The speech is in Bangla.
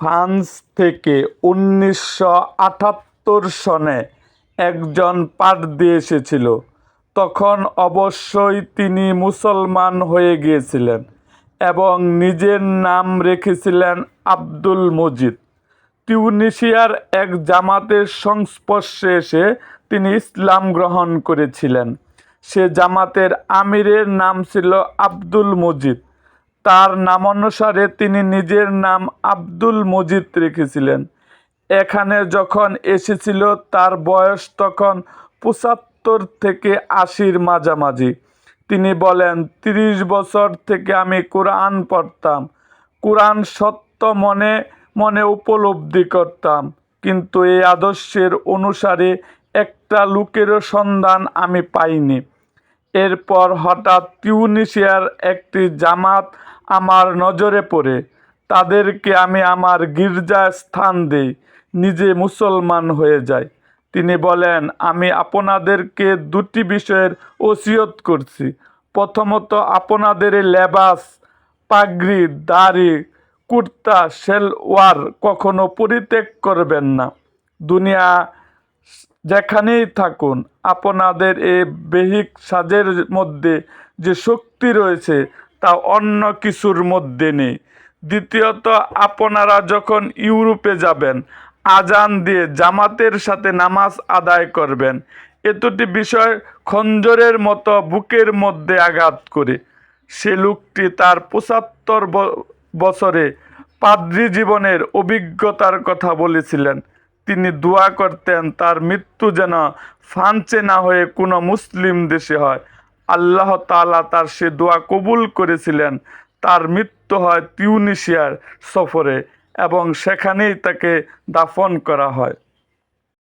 ফ্রান্স থেকে উনিশশো আটাত্তর সনে একজন পাঠ দিয়ে এসেছিল। তখন অবশ্যই তিনি মুসলমান হয়ে গিয়েছিলেন এবং নিজের নাম রেখেছিলেন আব্দুল মজিদ। তিউনিসিয়ার এক জামাতের সংস্পর্শে এসে তিনি ইসলাম গ্রহণ করেছিলেন। সে জামাতের আমিরের নাম ছিল আব্দুল মজিদ। তার নামানুসারে তিনি নিজের নাম আব্দুল মজিদ রেখেছিলেন। এখানে যখন এসেছিল, তার বয়স তখন পঁচাত্তর থেকে আশির মাঝামাঝি। তিনি বলেন, তিরিশ বছর থেকে আমি কোরআন পড়তাম। কোরআন সত্য মনে মনে উপলব্ধি করতাম। কিন্তু এই আদর্শের অনুসারে একটা লোকেরও সন্ধান আমি পাইনি। এরপর হঠাৎ তিউনিসিয়ার একটি জামাত আমার নজরে পড়ে। তাদেরকে আমি আমার গির্জায় স্থান দিই, নিজে মুসলমান হয়ে যাই। তিনি বলেন, আমি আপনাদেরকে দুটি বিষয়ের ওসিয়ত করছি। প্রথমত, আপনাদের লেবাস, পাগড়ি, দাড়ি, কুর্তা, সেলওয়ার কখনো পরিত্যাগ করবেন না। দুনিয়া যেখানেই থাকুন, আপনাদের এই বেহিক সাজের মধ্যে যে শক্তি রয়েছে তা অন্য কিছুর মধ্যে নেই। দ্বিতীয়ত, আপনারা যখন ইউরোপে যাবেন, আজান দিয়ে জামাতের সাথে নামাজ আদায় করবেন। এতটি বিষয় খঞ্জরের মতো বুকের মধ্যে আঘাত করে। সে লোকটি তার পঁচাত্তর বছরে পাদ্রী জীবনের অভিজ্ঞতার কথা বলেছিলেন। তিনি দোয়া করতেন, তার মৃত্যু যেন ফ্রান্সে না হয়ে কোনো মুসলিম দেশে হয়। আল্লাহ তালা তার সে দোয়া কবুল করেছিলেন। তার মৃত্যু হয় তিউনিশিয়ার সফরে এবং সেখানেই তাকে দাফন করা হয়।